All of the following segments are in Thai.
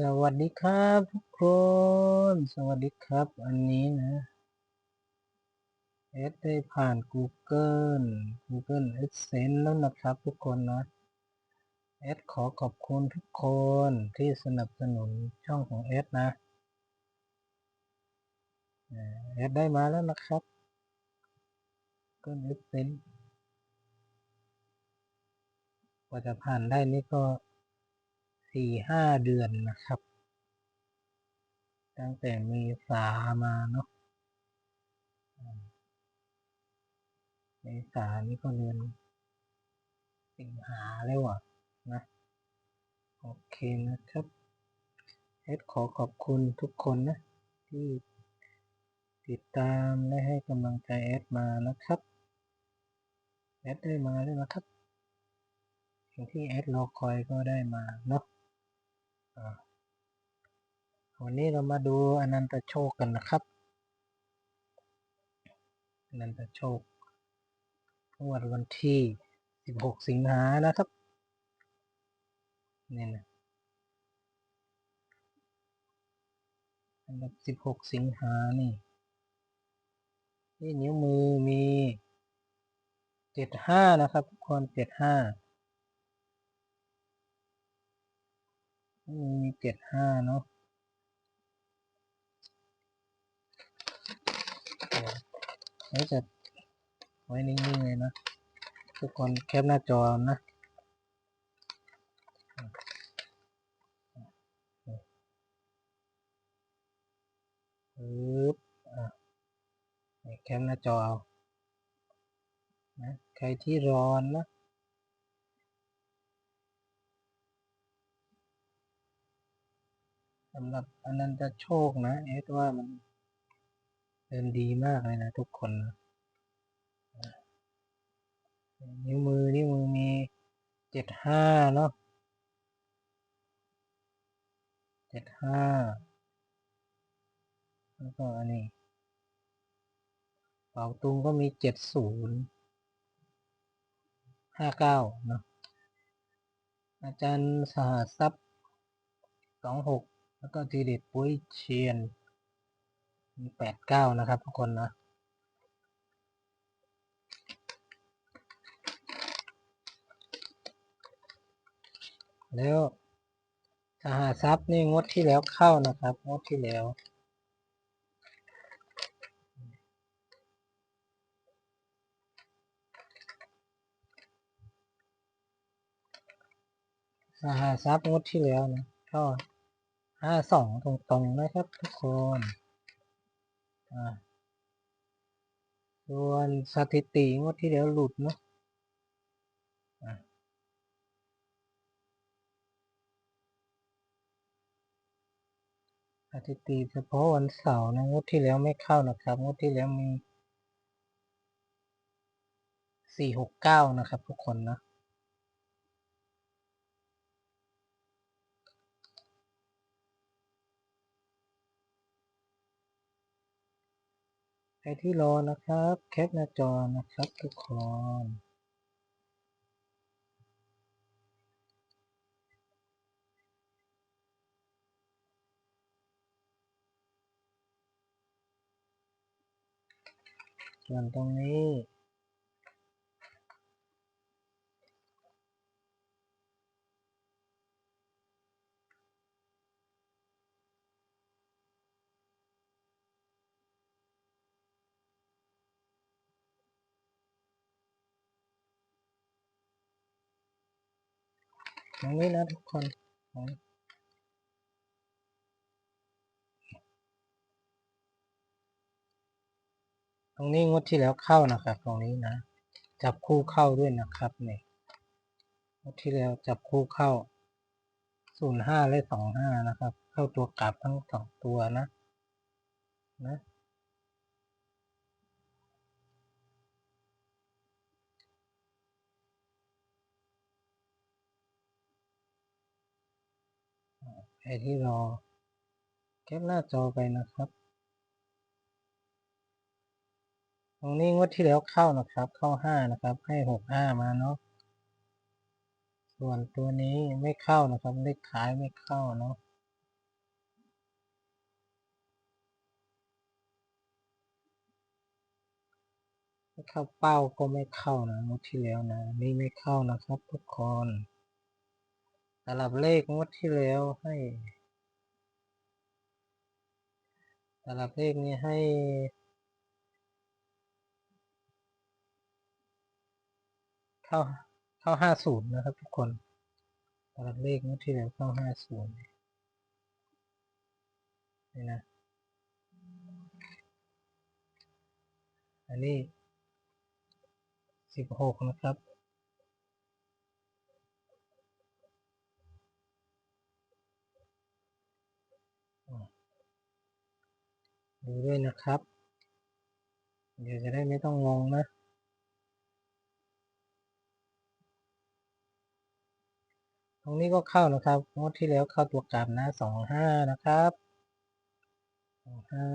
สวัสดีครับทุกคน สวัสดีครับอันนี้นะเอสได้ผ่าน Google Google Adsense แล้วนะครับทุกคนนะเอสขอขอบคุณทุกคนที่สนับสนุนช่องของเอสนะเอสได้มาแล้วนะครับ Google Adsense กว่าจะผ่านได้นี่ก็ สี่ห้าเดือนนะครับ ตั้งแต่มีสามาเนาะเมษานี่ก็เดือนสิงหาแล้วอะนะ โอเคนะครับเอสขอขอบคุณทุกคนนะ ที่ติดตามและให้กำลังใจเอสมานะครับเอสได้มาแล้วนะครับสิ่งที่เอสรอคอยก็ได้มาเนาะ วันนี้เรามาดูอนันตโชคกันนะครับ อนันตโชคงวดวันที่ 16 สิงหานะครับ นี่นะอันดับ16 สิงหานี่ที่นิ้วมือมี 75 นะครับทุกคน 75 มี75เนาะนี่จะไว้นิ่งๆเลยนะ ทุกคนแคปหน้าจอนะปึ๊บอะแคปหน้าจอเอานะใครที่ร้อนนะ สำหรับอันนั้นจะโชคนะเอสว่ามันเดินดีมากเลยนะทุกคนนะนิ้วมือ นิ้วมือมีเจ็ดห้าเนาะเจ็ดห้าแล้วก็อันนี้เป่าตุงก็มีเจ็ดศูนย์ห้าเก้าเนาะอาจารย์สหทรัพย์สองหก แล้วก็ทีเด็ดปุ้ยเชียนมีแปดเก้านะครับทุกคนนะแล้วสหทรัพย์นี่งดที่แล้วเข้านะครับงดที่แล้วสหทรัพย์งดที่แล้วนะก็ ห้าสองตรงๆนะครับทุกคนส่วนสถิติงวดที่แล้วหลุดเนาะสถิติเฉพาะวันเสาร์นะงวดที่แล้วไม่เข้านะครับงวดที่แล้วมีสี่หกเก้านะครับทุกคนนะใคร ที่รอนะครับ แคปหน้าจอนะครับทุกคนส่วนตรงนี้ ตรงนี้นะทุกคนตรงนี้งวดที่แล้วเข้านะครับ ตรงนี้นะ จับคู่เข้าด้วยนะครับเนี่ยงวดที่แล้วจับคู่เข้าศูนย์ห้าและสองห้านะครับ เข้าตัวกลับทั้งสองตัวนะ นะ ไคที่รอแคปหน้าจอไปนะครับ ตรงนี้งวดที่แล้วเข้านะครับ เข้าห้านะครับ ให้หกห้ามาเนาะ ส่วนตัวนี้ไม่เข้านะครับเลขท้ายไม่เข้าเนาะไม่เข้าเป้าก็ไม่เข้านะงวดที่แล้วนะ นี่ไม่เข้านะครับทุกคน สำหรับเลขงวดที่แล้วให้สำหรับเลขนี้ให้เข้าเข้าห้าศูนย์นะครับทุกคนสำหรับเลขงวดที่แล้วเข้าห้าศูนย์นี่นะอันนี้สิบหกนะครับ ดูด้วยนะครับ เดี๋ยวจะได้ไม่ต้องงงนะ ตรงนี้ก็เข้านะครับงวดที่แล้วเข้าตัวกลับนะสองห้านะครับสองห้า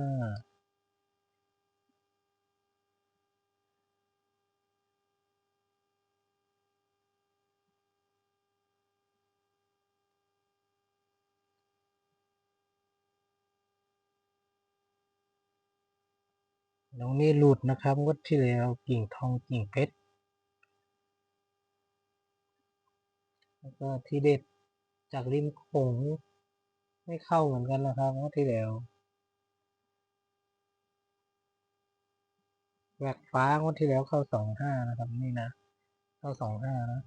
ตรงนี้หลุดนะครับงวดที่แล้วกิ่งทองกิ่งเพชรแล้วก็ที่เด็ดจากริมโขงไม่เข้าเหมือนกันนะครับงวดที่แล้วแหวกฟ้างวดที่แล้วเข้าสองห้านะครับนี่นะ เข้าสองห้านะ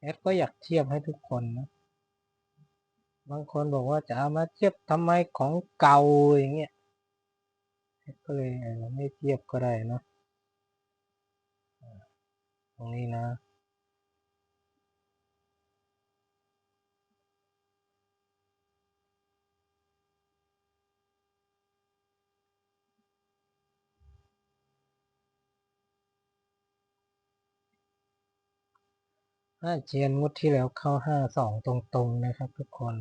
แอดก็อยากเทียบให้ทุกคนนะบางคนบอกว่าจะเอามาเทียบทำไมของเก่าอย่างเงี้ย ก็เลยไม่เทียบก็ได้นะตรงนี้นะ ห้าเจียนงวดที่แล้วเข้าห้าสองตรงๆนะครับทุกคน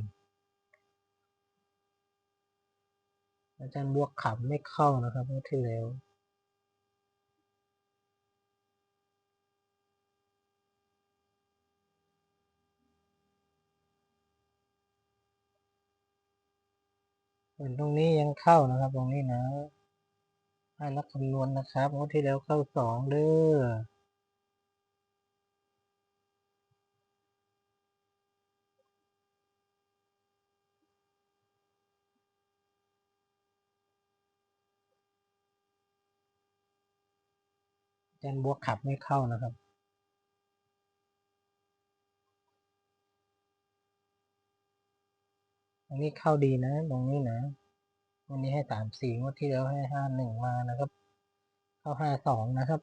อาจารย์บวกขับไม่เข้านะครับงวดที่แล้วส่วนตรงนี้ยังเข้านะครับ ตรงนี้นะให้นักคำนวณนะครับงวดที่แล้วเข้าสองเด้อ อาจารย์บวกขับไม่เข้านะครับ ตรงนี้เข้าดีนะ ตรงนี้นะวันนี้ให้สามสี่งวดที่แล้วให้ห้าหนึ่งมานะครับ เข้าห้าสองนะครับ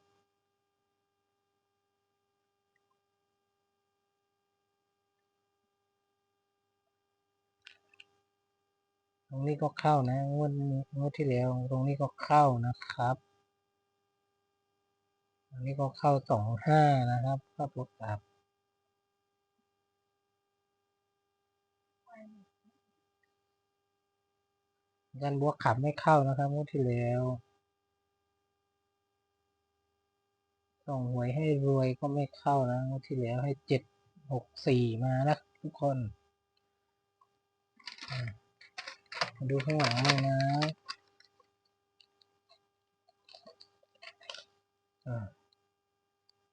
ตรงนี้ก็เข้านะงวดงวดที่แล้วตรงนี้ก็เข้านะครับ อันนี้ก็เข้าสองห้านะครับเข้าตัวกลับยันบวกขับไม่เข้านะครับงวดที่แล้วส่งหวยให้รวยก็ไม่เข้านะงวดที่แล้วให้เจ็ดหกสี่มานะทุกคนมาดูข้างหลังบ้างนะอ่า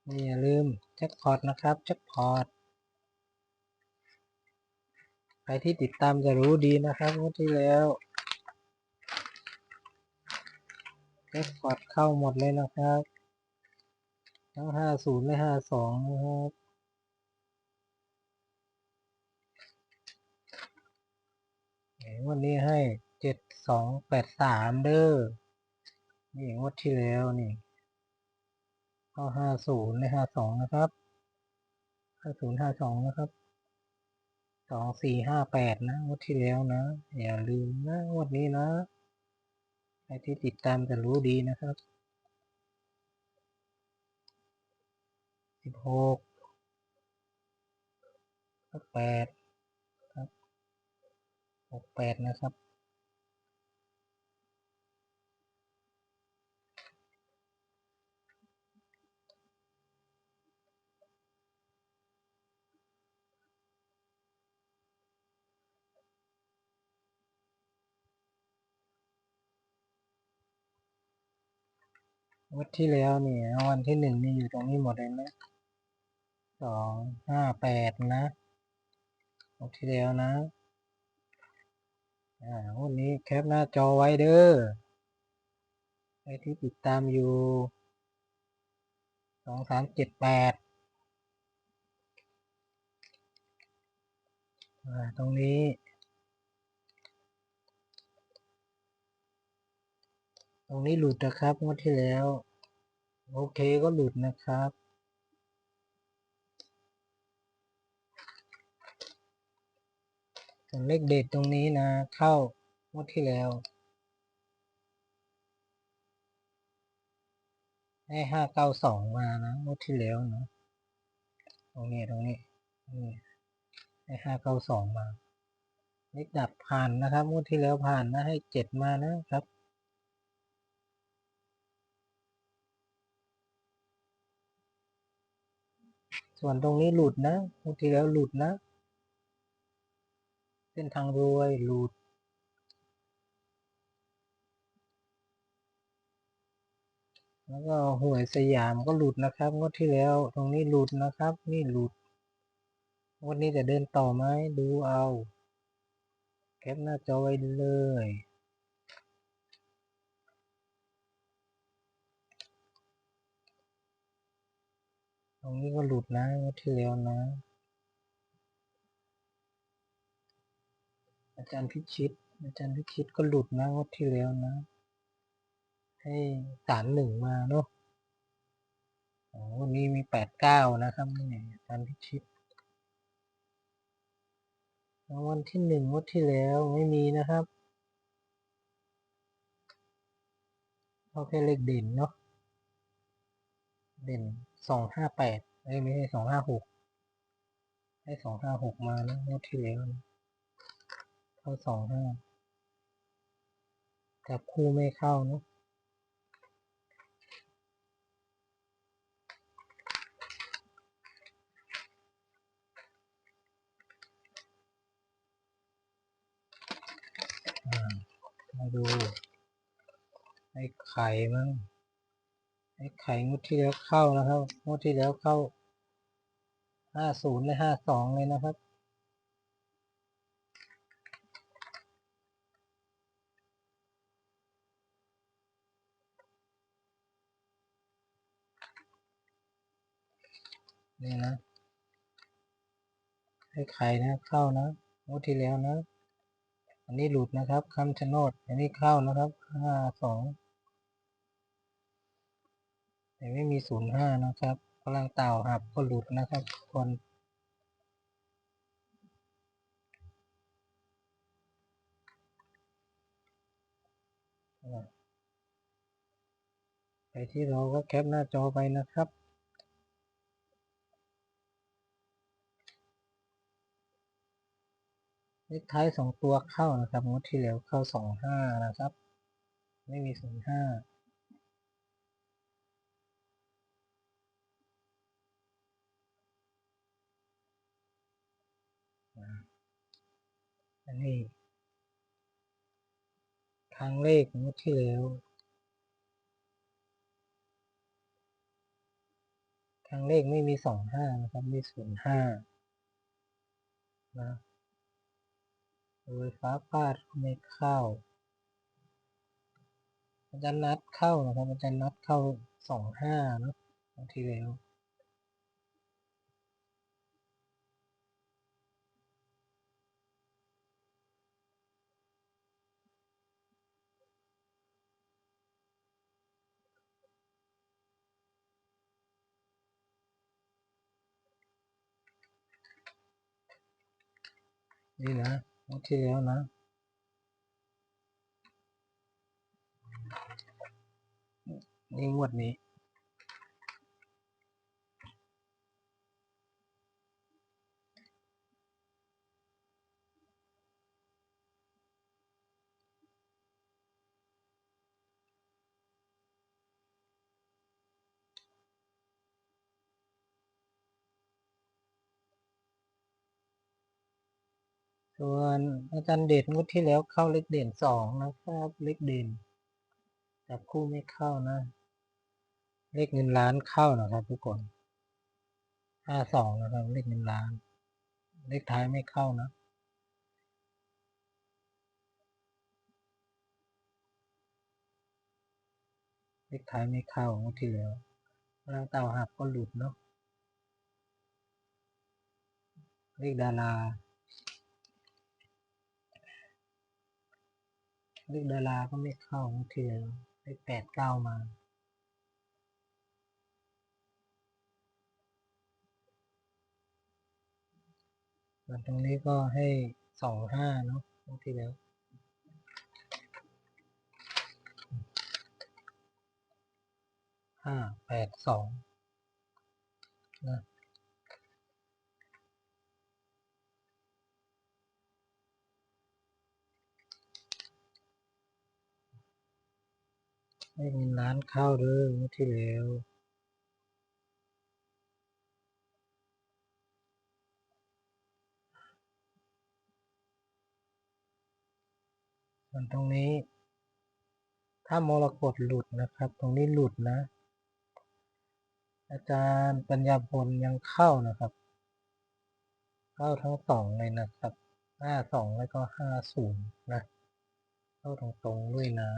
อย่าลืมแจ็คพอตนะครับแจ็คพอตใครที่ติดตามจะรู้ดีนะครับงวดที่แล้วแจ็คพอตเข้าหมดเลยนะครับทั้งห้าศูนย์และห้าสองนะครับวันนี้ให้เจ็ดสองแปดสามเด้อนี่งวดที่แล้วนี่ ห้าศูนย์และห้าสองนะครับห้าศูนย์ห้าสองนะครับสองสี่ห้าแปดนะงวดที่แล้วนะ อย่าลืมนะงวดนี้นะใครที่ติดตามจะรู้ดีนะครับสิบหกแปดครับหกแปดนะครับ วันที่แล้วเนี่ยวันที่หนึ่งนี่อยู่ตรงนี้หมดเลยนะสองห้าแปดนะวันที่แล้วนะอ่าวันนี้แคปหน้าจอไว้เด้อใครที่ติดตามอยู่สองสามเจ็ดแปดอ่าตรงนี้ ตรงนี้หลุดนะครับงวดที่แล้ว โอเคก็หลุดนะครับ ส่วนเลขเด็ดตรงนี้นะ เข้างวดที่แล้วให้ห้าเก้าสองมานะงวดที่แล้วนะตรงนี้ตรงนี้นี่ให้ห้าเก้าสองมาเลขดับผ่านนะครับงวดที่แล้วผ่านนะให้เจ็ดมานะครับ ส่วนตรงนี้หลุดนะงวดที่แล้วหลุดนะ เส้นทางรวยหลุด แล้วก็หวยสยามก็หลุดนะครับงวดที่แล้วตรงนี้หลุดนะครับ นี่หลุดงวดนี้จะเดินต่อไหมดูเอา แคปหน้าจอไว้เลย ตรงนี้ก็หลุดนะงวดที่แล้วนะ อาจารย์พิชิต อาจารย์พิชิตก็หลุดนะงวดที่แล้วนะ ให้สามหนึ่งมาเนาะวันนี้มีแปดเก้านะครับนี่อาจารย์พิชิตรางวัลที่หนึ่งงวดที่แล้วไม่มีนะครับเอาแค่เลขเด่นเนาะเด่น สองห้าแปดเอ้ยไม่ใช่สองห้าหกให้สองห้าหกมานะงวดที่แล้วเข้าสองห้าจับคู่ไม่เข้านะมาดูไอ้ไข่มั้ง ไอ้ไข่งวดที่แล้วเข้านะครับงวดที่แล้วเข้าห้าศูนย์เลยห้าสองเลยนะครับ นี่นะไอ้ไข่นะเข้านะงวดที่แล้วนะ อันนี้หลุดนะครับคำชะโนด อันนี้เข้านะครับห้าสอง แต่ไม่มีศูนย์ห้านะครับพลังเต่าหับก็หลุดนะครับทุกคนไปที่เราก็แคปหน้าจอไปนะครับเลขท้ายสองตัวเข้านะครับงวดที่แล้วเข้าสองห้านะครับ ไม่มีศูนย์ห้าันนี้ครั้งเลขงวดที่แล้วครั้งเลขไม่มีสองห้านะครับมีศูนย์ห้านะโดยฟ้าฟาดไม่เข้าอาจารย์นัดเข้านะครับอาจารย์นัดเข้าสองห้านะที่แล้ว นี่นะโอเคแล้วนะ นี่งวดนี้ ส่วนอาจารย์เด่นงวดที่แล้วเข้าเลขเด่นสองนะครับ เลขเด่นจับคู่ไม่เข้านะ เลขเงินล้านเข้านะครับทุกคนห้าสองนะครับ เลขเงินล้าน เลขท้ายไม่เข้านะเลขท้ายไม่เข้างวดที่แล้วร่างเต่าหักก็หลุดเนาะเลขดารา เลขดาราก็ไม่เข้างวดที่แล้วเลขแปดเก้ามาส่วนตรงนี้ก็ให้สองห้าเนาะงวดที่แล้วห้าแปดสองนะ ไม่มีร้านข้าวเลยเมื่อที่แล้วส่วนตรงนี้ ถ้ามรกตหลุดนะครับ ตรงนี้หลุดนะ อาจารย์ปัญญาพลยังเข้านะครับ เข้าทั้งสองเลยนะครับห้าสองแล้วก็ห้าศูนย์นะ เข้าตรงๆด้วยนะ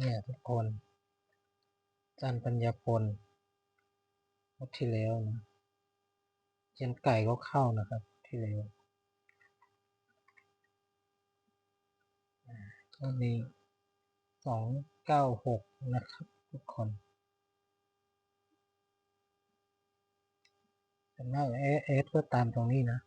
เนี่ยทุกคนจารย์ปัญญาพลงวดที่แล้วนะเจนไก่ก็เข้านะครับที่แล้วก็มีสองเก้าหกนะครับ ทุกคนแต่มาเอสก็ตามตรงนี้นะ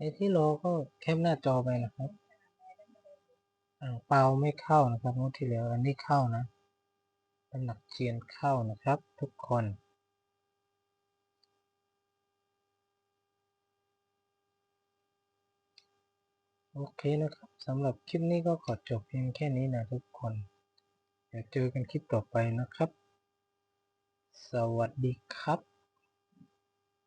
ไอ้ที่รอก็แคปหน้าจอไปนะครับอ่างเปาไม่เข้านะครับงวดที่แล้วอันนี้เข้านะตำหนักเชียนเข้านะครับ ทุกคนโอเคนะครับสำหรับคลิปนี้ก็ขอจบเพียงแค่นี้นะทุกคน เดี๋ยวเจอกันคลิปต่อไปนะครับ สวัสดีครับ